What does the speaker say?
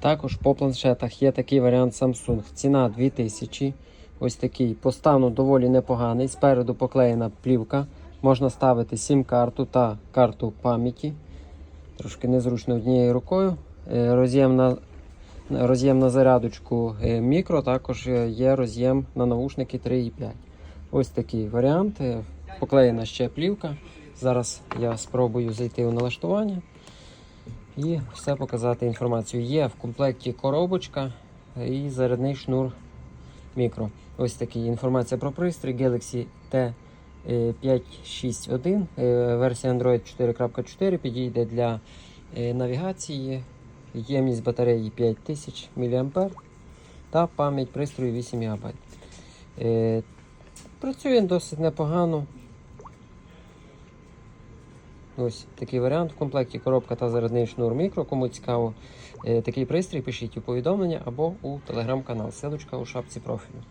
Також по планшетах є такий варіант Samsung. Ціна 2000. Ось такий. По стану доволі непоганий. Спереду поклеєна плівка. Можна ставити сім-карту та карту пам'яті. Трошки незручно однією рукою. Е, Роз'єм на, роз'єм на зарядочку е, мікро, також е, є роз'єм на наушники 3,5. Ось такий варіант. Поклеєна ще плівка. Зараз я спробую зайти у налаштування і все показати інформацію. Є в комплекті коробочка і зарядний шнур мікро. Ось такий інформація про пристрій Galaxy T561. Е, Версія Android 4.4 підійде для е, навігації. Ємність батареї 5000 мАh та пам'ять пристрою 8 ГБ. Е, Працює досить непогано. Ось такий варіант в комплекті коробка та зарядний шнур мікро. Кому цікаво е, такий пристрій, пишіть у повідомлення або у телеграм-канал. Силочка у шапці профілю.